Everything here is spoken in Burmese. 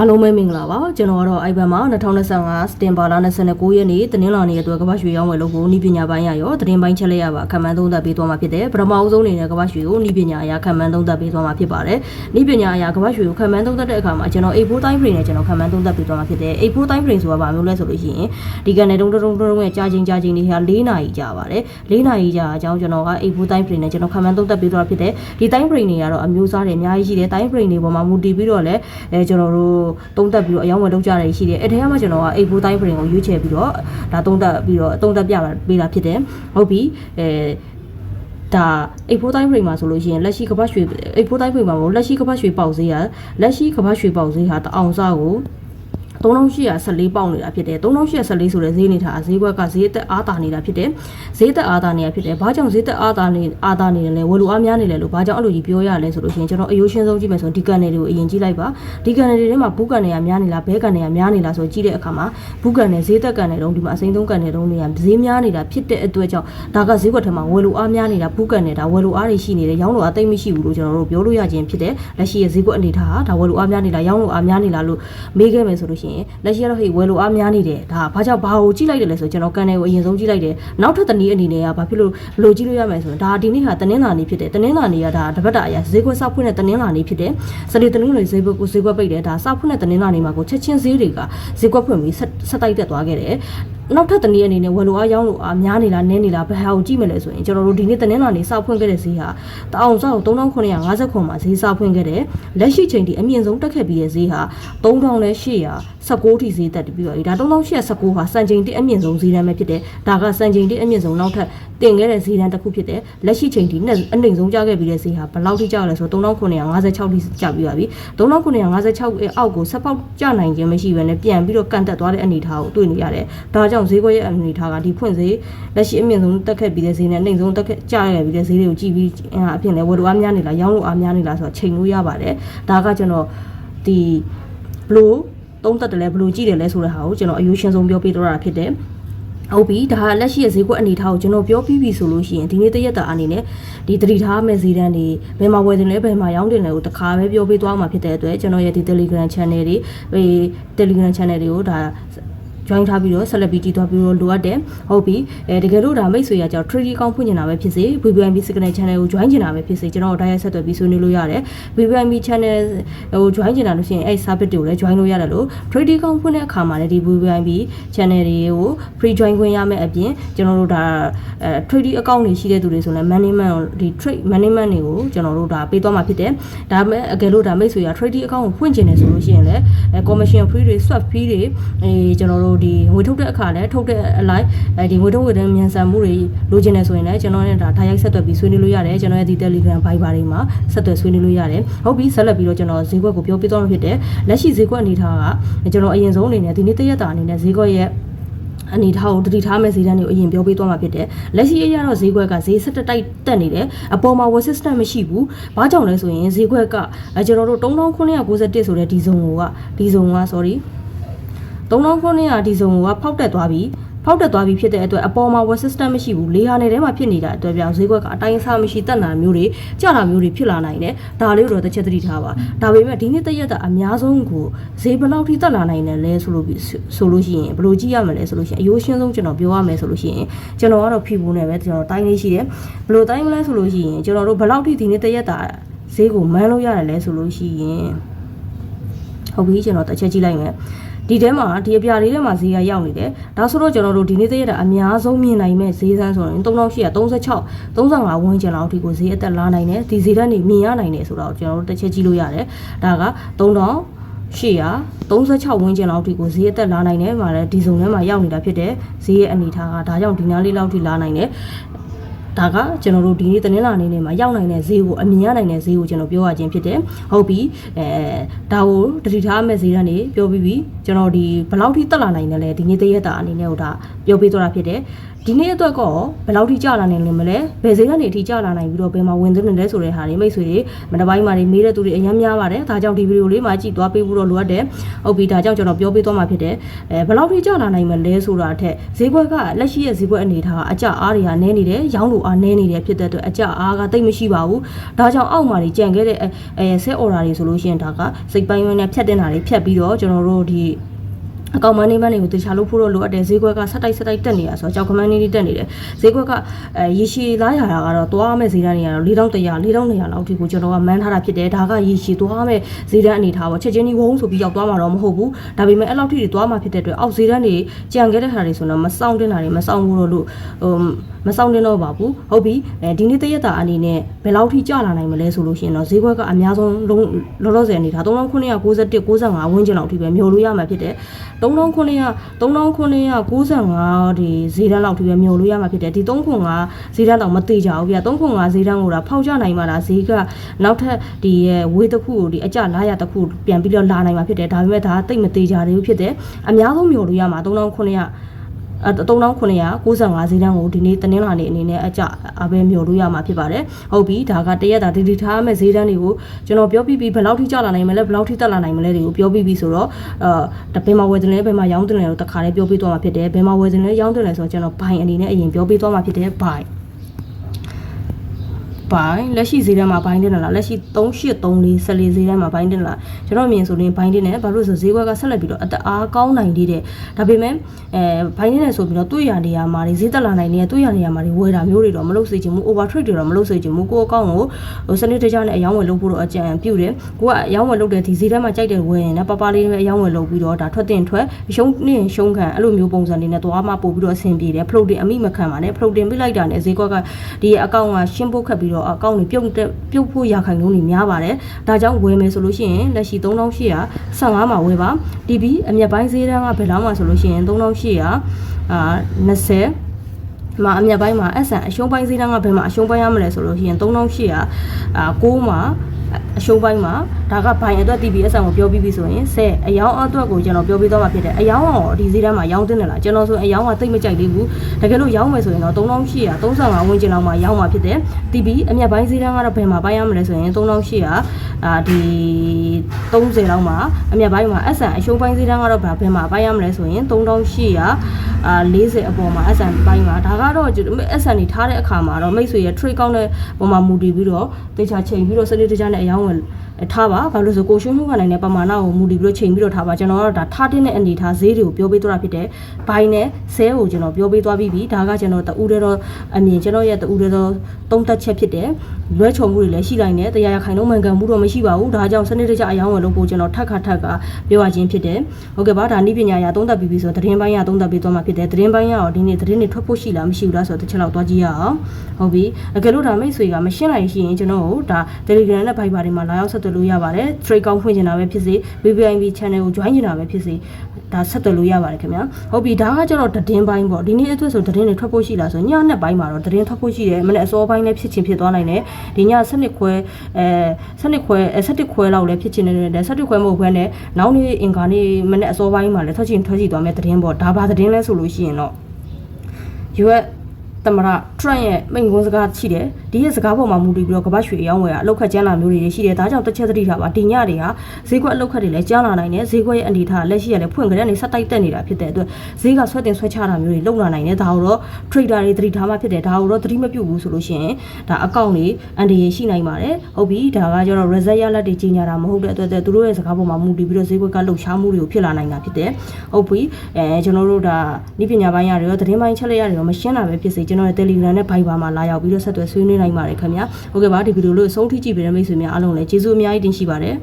အားလုံးပဲမင်္ဂလာပါကျွန်တော်ကတော့ iPad မှာ2025စတင်ဘာလ29ရက်နေ့တင်းလာနေ့အတွက်ကမ္ဘာရွှေရောင်းဝယ်လို့ကိုဤပညာပိုင်းရရောသတင်းပိုင်းချက်လက်ရပါခံမှန်းသုံးသပ်ပေးသွားမှာဖြစ်တယ်ပထမအဆုံးအနေနဲ့ကမ္ဘာရွှေကိုဤပညာအရာခံမှန်းသုံးသပ်ပေးသွားမှာဖြစ်ပါတယ်ဤပညာအရာကမ္ဘာရွှေကိုခံမှန်းသုံးသပ်တဲ့အခါမှာကျွန်တော် A4 time frame နဲ့ကျွန်တော်ခံမှန်းသုံးသပ်ပေးသွားမှာဖြစ်တယ် A4 time frame ဆိုတာဘာမျိုးလဲဆိုလို့ရှိရင်ဒီကနေတုံးတုံးတုံးတုံးရဲ့ကြာချင်းကြာချင်းတွေဟာ၄နာရီကြာပါတယ်၄နာရီကြာအကြောင်းကျွန်တော်က A4 time frame နဲ့ကျွန်တော်ခံမှန်းသုံးသပ်ပေးသွားဖြစ်တယ်ဒီ time frame တွေကတော့အမျိုးအစားတွေအများကြီးရှိတယ် time frame တွေပေါ်မှာမူတည်ပြီးတော့လည်းအဲကျွန်တော်တို့သုံးသပ်ပြီးတော့အယောင်းဝယ်လုပ်ကြတယ်ရှိတယ်အဲ့ထဲမှာကျွန်တော်က A4 time frame ကိုရွေးချယ်ပြီးတော့ဒါသုံးသပ်ပြီးတော့သုံးသပ်ပြပေးတာဖြစ်တယ်ဟုတ်ပြီအဲဒါ A4 time frame မှာဆိုလို့ရှိရင်လက်ရှိကပတ်ရွှေ A4 time frame မှာမဟုတ်လက်ရှိကပတ်ရွှေပေါက်ဈေးကလက်ရှိကပတ်ရွှေပေါက်ဈေးဟာတအောင်စားကို 3814ပေါက်နေတာဖြစ်တယ်3814ဆိုတဲ့ဈေးနေတာဈေးဘက်ကဈေးသက်အားတာနေတာဖြစ်တယ်ဈေးသက်အားတာနေတာဖြစ်တယ်ဘာကြောင့်ဈေးသက်အားတာနေအားတာနေတယ်လဲဝယ်လူအားများနေလဲလို့ဘာကြောင့်အဲ့လိုကြီးပြောရလဲဆိုလို့ရှိရင်ကျွန်တော်အယိုးရှင်းဆုံးကြည့်မယ်ဆိုဒီကန်နယ်တွေကိုအရင်ကြည့်လိုက်ပါဒီကန်နယ်တွေထဲမှာဘူးကန်နယ်ကများနေလားဘဲကန်နယ်ကများနေလားဆိုကြည့်တဲ့အခါမှာဘူးကန်နယ်ဈေးသက်ကန်နယ်တုံးဒီမှာအစိမ်းသုံးကန်နယ်တုံးတွေကဈေးများနေတာဖြစ်တဲ့အတွက်ကြောင့်ဒါကဈေးကွက်ထဲမှာဝယ်လူအားများနေတာဘူးကန်နယ်ဒါဝယ်လူအားတွေရှိနေတယ်ရောင်းလူအားသိမ့်မရှိဘူးလို့ကျွန်တော်တို့ပြောလို့ရခြင်းဖြစ်တယ်လက်ရှိရဲ့ဈေးကွက်အနေထားဟာဒါဝယ်လူအားများနေလားရောင်းလူအားများနေလားလို့မေးခဲ့မယ်ဆိုလို့ရှိရင်လက်ရှိကတော့ဟေ့ဝယ်လူအားများနေတယ်ဒါဘာကြောင့်ဘာကိုကြည့်လိုက်တယ်လဲဆိုကျွန်တော်ကန်နယ်ကိုအရင်ဆုံးကြည့်လိုက်တယ်နောက်ထပ်တနည်းအနေနဲ့ကဘာဖြစ်လို့ဘယ်လိုကြည့်လို့ရမယ်ဆိုရင်ဒါဒီနေ့ဟာတနင်္လာနေ့ဖြစ်တယ်တနင်္လာနေ့ကဒါတပတ်တာအရာဈေးကွက်စောက်ဖွင့်တဲ့တနင်္လာနေ့ဖြစ်တယ်စနေတနင်္လာနေ့ဈေးကွက်ကိုဈေးကွက်ပိတ်တယ်ဒါစောက်ဖွင့်တဲ့တနင်္လာနေ့မှာကိုချက်ချင်းဈေးတွေကဈေးကွက်ဖွင့်ပြီးဆက်ဆက်တိုက်တက်သွားခဲ့တယ် နောက်ထပ်တနည်းအနေနဲ့ဝယ်လိုအားရောင်းလိုအားများနေလားနည်းနေလားဘယ်ဟာကိုကြည့်မလဲဆိုရင်ကျွန်တော်တို့ဒီနေ့တနင်္လာနေ့စဖွင့်ခဲ့တဲ့ဈေးဟာတအောင်စောက်3950ခွန်မှာဈေးစဖွင့်ခဲ့တယ်လက်ရှိချိန်ထိအမြင့်ဆုံးတက်ခဲ့ပြီးတဲ့ဈေးဟာ3819ထိဈေးတက်ပြီးတော့ဒါ3819ဟာစံချိန်တိအမြင့်ဆုံးဈေးတန်းပဲဖြစ်တယ်ဒါကစံချိန်တိအမြင့်ဆုံးနောက်ထပ် တင်ခဲ့တဲ့ဈေးတန်းတစ်ခုဖြစ်တယ်လက်ရှိချိန်ထိနဲ့အနှိမ်ဆုံးကျခဲ့ပြီးတဲ့ဈေးဟာဘယ်လောက်ထိကျလဲဆိုတော့3956ထိကျပြီးပါပြီ3956အောက်ကိုဆက်ပေါက်ကျနိုင်ခြင်းမရှိဘဲနဲ့ပြန်ပြီးတော့ကန်တက်သွားတဲ့အနေအထားကိုတွေ့နေရတယ်ဒါကြောင့်ဈေးကွက်ရဲ့အနေအထားကဒီဖွင့်ဈေးလက်ရှိအမြင့်ဆုံးတက်ခဲ့ပြီးတဲ့ဈေးနဲ့အနှိမ်ဆုံးတက်ခဲ့ကျခဲ့ပြီးတဲ့ဈေးတွေကိုကြည့်ပြီးအပြင်လဲဝယ်လိုအားများနေလားရောင်းလိုအားများနေလားဆိုတော့ချိန်လို့ရပါတယ်ဒါကကျွန်တော်ဒီဘလို့သုံးသက်တယ်လဲဘလို့ကြည့်တယ်လဲဆိုတဲ့ဟာကိုကျွန်တော်အယူရှင်ဆုံးပြောပြတော့တာဖြစ်တယ် ဟုတ်ပြီဒါကလက်ရှိရဲ့ဈေးကွက်အနေထားကိုကျွန်တော်ပြောပြီးပြီဆိုလို့ရှိရင်ဒီနေ့တရက်တာအနေနဲ့ဒီတတိထားမဲ့ဈေးတန်းတွေဘယ်မှာဝယ်တင်လဲဘယ်မှာရောင်းတင်လဲကိုတခါပဲပြောပေးသွားမှာဖြစ်တဲ့အတွက်ကျွန်တော်ရဲ့ဒီ Telegram channel တွေဟေး Telegram channel တွေကိုဒါ join ထားပြီးတော့ဆက်လက်ပြီးကြည့်သွားပြီးတော့လိုအပ်တယ်ဟုတ်ပြီအဲတကယ်လို့ဒါမိတ်ဆွေရကြောင့် 3D ကောင်းဖွင့်နေတာပဲဖြစ်စေ VVIP Signal Channel ကို join ချင်တာပဲဖြစ်စေကျွန်တော်တို့ diet ဆက်သွယ်ပြီးဆွေးနွေးလို့ရတယ် VVIP Channel ဟို join ချင်တာလို့ရှိရင်အဲ service တွေကိုလည်း join လို့ရတယ်လို့ 3D ကောင်းဖွင့်တဲ့အခါမှာလည်းဒီ VVIP Channel တွေကို free join ခွင့်ရမယ်အပြင်ကျွန်တော်တို့ဒါအဲ 3D account တွေရှိတဲ့သူတွေဆိုလည်း management ဒီ trade management တွေကိုကျွန်တော်တို့ဒါပေးသွားမှာဖြစ်တယ်ဒါပေမဲ့အကယ်လို့ဒါမိတ်ဆွေရ 3D account ကိုဖွင့်ချင်တယ်ဆိုလို့ရှိရင်လည်း commission free တွေ swap fee တွေအဲကျွန်တော်တို့ဒီငွေထုတ်တဲ့အခါလည်းထုတ်တဲ့အလိုက်အဲဒီငွေထုတ်ငွေတန်းမြန်ဆန်မှုတွေလိုချင်တယ်ဆိုရင်လည်းကျွန်တော်နဲ့ဒါထားရိုက်ဆက်သွယ်ပြီးဆွေးနွေးလို့ရတယ်ကျွန်တော်ရဲ့ဒီ Telegram Viber တွေမှာဆက်သွယ်ဆွေးနွေးလို့ရတယ်ဟုတ်ပြီဆက်လက်ပြီးတော့ကျွန်တော်ဈေးကွက်ကိုပြောပြသွားမှာဖြစ်တယ်လက်ရှိဈေးကွက်အနေထားကကျွန်တော်အရင်ဆုံးအနေနဲ့ဒီနေ့တရက်တာအနေနဲ့ဈေးကွက်ရဲ့အနေထားကိုတတိထားမဲ့ဈေးတန်းတွေကိုအရင်ပြောပြသွားမှာဖြစ်တယ်။လက်ရှိအရတော့ဈေးကွက်ကဈေးဆက်တက်တိုက်တက်နေတယ်။အပေါ်မှာ wall system မရှိဘူး။ဘာကြောင့်လဲဆိုရင်ဈေးကွက်ကအဲကျွန်တော်တို့3991ဆိုတဲ့ဒီဇုံကိုကဒီဇုံက sorry 3900ဒီဇုံကဖောက်တက်သွားပြီဖောက်တက်သွားပြီဖြစ်တဲ့အတွက်အပေါ်မှာ web system မရှိဘူးလေဟာနယ်ထဲမှာဖြစ်နေတာအတွက်ပြောင်းဈေးကွက်ကအတိုင်းအဆမရှိတက်တာမျိုးတွေကြတာမျိုးတွေဖြစ်လာနိုင်တယ်ဒါလေးကိုတော့တစ်ချက်သတိထားပါဒါပေမဲ့ဒီနေ့တရက်တာအများဆုံးကိုဈေးဘယ်လောက်ထိတက်လာနိုင်တယ်လဲဆိုလို့ဆိုလို့ရှိရင်ဘယ်လိုကြည့်ရမလဲဆိုလို့ရှိရင်အယိုးရှင်းဆုံးကျွန်တော်ပြောရမယ်ဆိုလို့ရှိရင်ကျွန်တော်ကတော့ဖီဘူးနဲ့ပဲကျွန်တော်တိုင်းလေးရှိတယ်ဘယ်လိုတိုင်းမလဲဆိုလို့ရှိရင်ကျွန်တော်တို့ဘယ်လောက်ထိဒီနေ့တရက်တာဈေးကိုမန်းလို့ရတယ်လဲဆိုလို့ရှိရင်ဟုတ်ပြီကျွန်တော်တစ်ချက်ကြည့်လိုက်မယ် ဒီထဲမှာဒီအပြာလေးထဲမှာဈေးကရောက်နေတယ်ဒါဆိုတော့ကျွန်တော်တို့ဒီနေ့တရက်တာအများဆုံးမြင်နိုင်မဲ့ဈေးစမ်းဆိုရင်3836 35ဝန်းကျင်လောက်အထိကိုဈေးအသက်လာနိုင်တယ်ဒီဈေးတန်းနေမြင်ရနိုင်တယ်ဆိုတော့ကျွန်တော်တို့တစ်ချက်ကြည့်လို့ရတယ်ဒါက3000 836ဝန်းကျင်လောက်ထိကိုဈေးအသက်လာနိုင်တယ်မှာလည်းဒီဇုံထဲမှာရောက်နေတာဖြစ်တယ်ဈေးရဲ့အနေထားကဒါကြောင့်ဒီနားလေးလောက်ထိလာနိုင်တယ် ဒါကကျွန်တော်တို့ဒီနေ့တနင်္လာနေ့နေ့မှာရောက်နိုင်တဲ့ဈေးကိုအမြင်ရနိုင်တဲ့ဈေးကိုကျွန်တော်ပြောရခြင်းဖြစ်တယ်ဟုတ်ပြီအဲဒါကိုတတိထားမဲ့ဈေးတန်းနေပြောပြီးပြီကျွန်တော်ဒီဘယ်လောက်ထိတက်လာနိုင်တယ်လဲဒီနေ့တရက်တာအနေနဲ့ဟိုဒါပြောပြသွားတာဖြစ်တယ်ဒီနေ့အတွက်ကောဘယ်လောက်ထိကြာလာနိုင်လဲမလဲဘယ်ဈေးကနေအထိကြာလာနိုင်ပြီးတော့ဘယ်မှာဝင်သင့်တယ်လဲဆိုတဲ့ဟာတွေမိတ်ဆွေတွေမတစ်ပိုင်းမှာတွေမေးတဲ့သူတွေအများများပါတယ်ဒါကြောင့်ဒီဗီဒီယိုလေးမှာကြည့်သွားပေးဖို့တော့လိုအပ်တယ်ဟုတ်ပြီဒါကြောင့်ကျွန်တော်ပြောပေးသွားမှာဖြစ်တယ်အဲဘယ်လောက်ထိကြာလာနိုင်မလဲဆိုတာအထက်ဈေးကွက်ကလက်ရှိရဲ့ဈေးကွက်အနေထားကအကြအားတွေကနည်းနေတယ်ရောင်းလို့အားနည်းနေတယ်ဖြစ်တဲ့အတွက်အကြအားကတိတ်မရှိပါဘူးဒါကြောင့်အောက်မှာတွေကြံခဲ့တဲ့အဲဆက်အော်ဒါတွေဆိုလို့ရှိရင်ဒါကစိတ်ပိုင်းဝန်းနဲ့ဖြတ်တင်တာတွေဖြတ်ပြီးတော့ကျွန်တော်တို့ဒီ အကောင်မနေမနေကိုတေချာလို့ဖို့တော့လိုအပ်တယ်ဈေးကွက်ကဆက်တိုက်ဆက်တိုက်တက်နေတာဆိုတော့ကြောက်ကမန်းနေတက်နေတယ်ဈေးကွက်ကအဲရေရှည်လားရတာကတော့သွားမဲ့ဈေးတန်းတွေကတော့4100 4200လောက်ထိကိုကျွန်တော်ကမန်းထားတာဖြစ်တယ်ဒါကရေရှည်သွားမဲ့ဈေးတန်းအနေထားပေါ့ချက်ချင်းဒီဝုန်းဆိုပြီးရောက်သွားမှာတော့မဟုတ်ဘူးဒါပေမဲ့အဲ့လောက်ထိတွေသွားမှာဖြစ်တဲ့အတွက်အောက်ဈေးတန်းတွေကြံခဲ့တဲ့ဟာတွေဆိုတော့မစောင့်တင်တာတွေမစောင့်ဘူးတော့လို့ဟိုမဆောင်တင်တော့ပါဘူးဟုတ်ပြီအဲဒီနေ့တရက်တာအနေနဲ့ဘယ်လောက်ထိကျလာနိုင်မလဲဆိုလို့ရှိရင်တော့ဈေးကွက်ကအများဆုံးလုံးလောလောဆယ်အနေထား3991 95ဝန်းကျင်လောက်ထိပဲမျောလို့ရမှာဖြစ်တယ်3900 3995ဒီဈေးတန်းလောက်ထိပဲမျောလို့ရမှာဖြစ်တယ်ဒီ395ဈေးတန်းတော့မသေးကြဘူးဗျ395ဈေးတန်းကိုဒါဖောက်ချနိုင်မှလားဈေးကနောက်ထပ်ဒီရဲ့ဝေးတစ်ခုကိုဒီအကြလာရတစ်ခုပြန်ပြီးတော့လာနိုင်မှာဖြစ်တယ်ဒါပေမဲ့ဒါတိတ်မသေးကြသေးဘူးဖြစ်တယ်အများဆုံးမျောလို့ရမှာ3900အဲ 3995ဈေးတန်းကိုဒီနေ့တနင်္လာနေ့အနေနဲ့အကြအပဲမျှော်လို့ရမှာဖြစ်ပါတယ်ဟုတ်ပြီဒါကတရက်တာဒီဒီထားမဲ့ဈေးတန်းတွေကိုကျွန်တော်ပြောပြပြီးဘယ်လောက်ထိကျလာနိုင်မလဲဘယ်လောက်ထိတက်လာနိုင်မလဲတွေကိုပြောပြပြီးဆိုတော့အဲဘယ်မှာဝယ်တင်လဲဘယ်မှာရောင်းတင်လဲလို့တခါလေးပြောပြသွားမှာဖြစ်တယ်ဘယ်မှာဝယ်တင်လဲရောင်းတင်လဲဆိုတော့ကျွန်တော်ဘိုင်အနေနဲ့အရင်ပြောပြသွားမှာဖြစ်တယ်ဘိုင် ဘိုင်းလက်ရှိဈေးတန်းမှာဘိုင်းတင်လာလက်ရှိ3834 14ဈေးတန်းမှာဘိုင်းတင်လာကျွန်တော်မြင်ဆိုရင်ဘိုင်းတင်တယ်ဘာလို့ဆိုဈေးကွက်ကဆက်လက်ပြီးတော့အတအားကောင်းနိုင်သေးတယ်ဒါပေမဲ့အဲဘိုင်းတင်တယ်ဆိုပြီးတော့တွေ့ရနေရမှာဈေးတက်လာနိုင်နေတွေ့ရနေရမှာဝယ်တာမျိုးတွေတော့မလုပ်စေချင်ဘူး over trade တွေတော့မလုပ်စေချင်ဘူးကိုယ့်အကောင့်ကိုဟိုစနစ်တကျနဲ့အယောင်းဝယ်လုပ်ဖို့တော့အကြံပြုတယ်ကိုကအယောင်းဝယ်လုပ်တဲ့ဒီဈေးတန်းမှာကြိုက်တယ်ဝယ်ရင်လည်းပပလေးပဲအယောင်းဝယ်လုပ်ပြီးတော့ဒါထွက်တင်ထွက်ရှုံးနေရှုံးခံအဲ့လိုမျိုးပုံစံတွေနဲ့သွားမှပို့ပြီးတော့အဆင်ပြေတယ် float တင်အမိမခံပါနဲ့ float တင်ပြလိုက်တာနဲ့ဈေးကွက်ကဒီအကောင့်ကရှင်းဖို့ခက်ပြီးတော့အကောင့်တွေပြုတ်ပြုတ်ဖို့ရာခိုင်နှုန်းတွေများပါတယ်ဒါကြောင့်ဝယ်မယ်ဆိုလို့ရှိရင်လက်ရှိ3815မှာဝယ်ပါ TB အမျက်ပိုင်းဈေးတန်းကဘယ်လောက်မှဆိုလို့ရှိရင်3800အာ20မှာအမြတ်ပိုင်းမှာ SN အရှုံးပိုင်းဈေးတန်းကဘယ်မှာအရှုံးပိုင်းရမလဲဆိုလို့ရှိရင်3800အာ6မှာ အရှုံးပိုင်းမှာဒါကဘိုင်အတွက် TBS ကိုပြောပြီးပြီဆိုရင်10အယောင်အတွက်ကိုကျွန်တော်ပြောပြီးတော့မှာဖြစ်တယ်အယောင်ကတော့ဒီဈေးတန်းမှာရောင်းတင်တယ်လားကျွန်တော်ဆိုအယောင်ကတိတ်မကြိုက်သေးဘူးတကယ်လို့ရောင်းမယ်ဆိုရင်တော့3800 35ဝန်းကျင်လောက်မှာရောင်းမှာဖြစ်တယ် TB အမြတ်ပိုင်းဈေးတန်းကတော့ဘယ်မှာပိုင်းရမလဲဆိုရင်3800အာဒီ30လောက်မှာအမြတ်ပိုင်းမှာ SN အရှုံးပိုင်းဈေးတန်းကတော့ဘယ်မှာပိုင်းရမလဲဆိုရင်3800 အာ40အပေါ်မှာ SN ပိုင်းမှာဒါကတော့ SN နေထားတဲ့အခါမှာတော့မိတ်ဆွေရဲ့ trade ကောင်းတဲ့ပုံမှာမူတည်ပြီးတော့တေချာချိန်ပြီးတော့စနစ်တကျနဲ့အယောင်းဝင် ထားပါဘာလို့ဆိုကိုရှုံးရှုံးကနိုင်တဲ့ပမာဏကိုမူတည်ပြီးတော့ချိန်ပြီးတော့ထားပါကျွန်တော်ကတော့ဒါထားတဲ့အနေထားဈေးတွေကိုပြောပေးသွားတာဖြစ်တယ်ဘိုင်းနဲ့ဆဲကိုကျွန်တော်ပြောပေးသွားပြီးပြီဒါကကျွန်တော်တူတဲ့တော့အမြင်ကျွန်တော်ရဲ့တူတဲ့တော့သုံးသက်ချက်ဖြစ်တယ်လွဲချုံမှုတွေလည်းရှိနိုင်တယ်တရားရခိုင်လုံးမှန်ကန်မှုတော့မရှိပါဘူးဒါကြောင့်စနစ်တကျအယောင်းဝင်လို့ပို့ကျွန်တော်ထက်ခါထက်ကပြောရခြင်းဖြစ်တယ်ဟုတ်ကဲ့ပါဒါနိပညာရာသုံးသက်ပြီးပြီဆိုသတင်းပိုင်းရသုံးသက်ပြီးသွားမှာဖြစ်တယ်သတင်းပိုင်းရတော့ဒီနေ့သတင်းတွေထွက်ဖို့ရှိလားမရှိဘူးလားဆိုတော့တစ်ချက်လောက်သွားကြည့်ရအောင်ဟုတ်ပြီအကယ်လို့ဒါမိတ်ဆွေကမရှင်းနိုင်ရှိရင်ကျွန်တော်တို့ဒါ Telegram နဲ့ Viber တွေမှာလာရောက်ဆက်သွယ်လို့ရပါတယ် trade ကောင်းဖွင့်ချင်တာပဲဖြစ်စေ VVIP channel ကို join ချင်တာပဲဖြစ်စေဒါဆက်သွယ်လို့ရပါတယ်ခင်ဗျာဟုတ်ပြီဒါကကျတော့သတင်းပိုင်းပေါ့ဒီနေ့အတွက်ဆိုသတင်းတွေထွက်ဖို့ရှိလားဆိုညနဲ့ပိုင်းမှာတော့သတင်းထွက်ဖို့ရှိတယ်မနေ့အစောပိုင်းလည်းဖြစ်ချင်ဖြစ်သွားနိုင်တယ်ဒီည7နှစ်ခွဲအဲ7နှစ်ခွဲ7ခွဲလောက်လည်းဖြစ်ချင်နေတယ်7ခွဲမဟုတ်ဘဲနဲ့နောက်နေ့အင်္ဂါနေ့မနေ့အစောပိုင်းမှာလည်းထွက်ချင်ထွက်ချင်သွားမယ်သတင်းပေါ့ဒါပါသတင်းလဲဆိုလို့ရှိရင်တော့ US သမရထရန့်ရဲ့မိန့်ခွန်းစကားရှိတယ်ဒီရဲ့စကားပေါ်မှာမူတည်ပြီးတော့ကပတ်ရွှေအယောင်းဝယ်ကအလောက်ခတ်ကျန်းလာမျိုးတွေရှိတယ်ဒါကြောင့်တစ်ချက်သတိထားပါဒီညတွေဟာဈေးကွက်အလောက်ခတ်တွေလည်းကျန်းလာနိုင်တယ်ဈေးကွက်ရဲ့အနေထားလက်ရှိရလည်းဖွင့်ကြတဲ့နေဆက်တိုက်တက်နေတာဖြစ်တဲ့အတွက်ဈေးကဆွဲတင်ဆွဲချတာမျိုးတွေလုံလာနိုင်တယ်ဒါတော့ trader တွေသတိထားမှဖြစ်တယ်ဒါတော့သတိမပြုတ်ဘူးဆိုလို့ရှိရင်ဒါအကောင့်တွေအန်ဒီရရှိနိုင်ပါတယ်ဟုတ်ပြီဒါကကျတော့ reset ရလက်တွေကြီးညာတာမဟုတ်တဲ့အတွက်သူတို့ရဲ့စကားပေါ်မှာမူတည်ပြီးတော့ဈေးကွက်ကလှုပ်ရှားမှုတွေကိုဖြစ်လာနိုင်တာဖြစ်တယ်ဟုတ်ပြီအဲကျွန်တော်တို့ဒါဤပညာပိုင်းရတွေရောသတင်းပိုင်းချက်လက်ရတွေရောမရှင်းတာပဲဖြစ်စေကျွန်တော်ရဲ့ Telegram နဲ့ Viber မှာလာရောက်ပြီးတော့ဆက်သွယ်ဆွေးနွေးနိုင်ပါတယ်ခင်ဗျာဟုတ်ကဲ့ပါဒီဗီဒီယိုလေးအဆုံးထိကြည့်ပေးတဲ့မိတ်ဆွေများအားလုံးလည်းကျေးဇူးအများကြီးတင်ရှိပါတယ်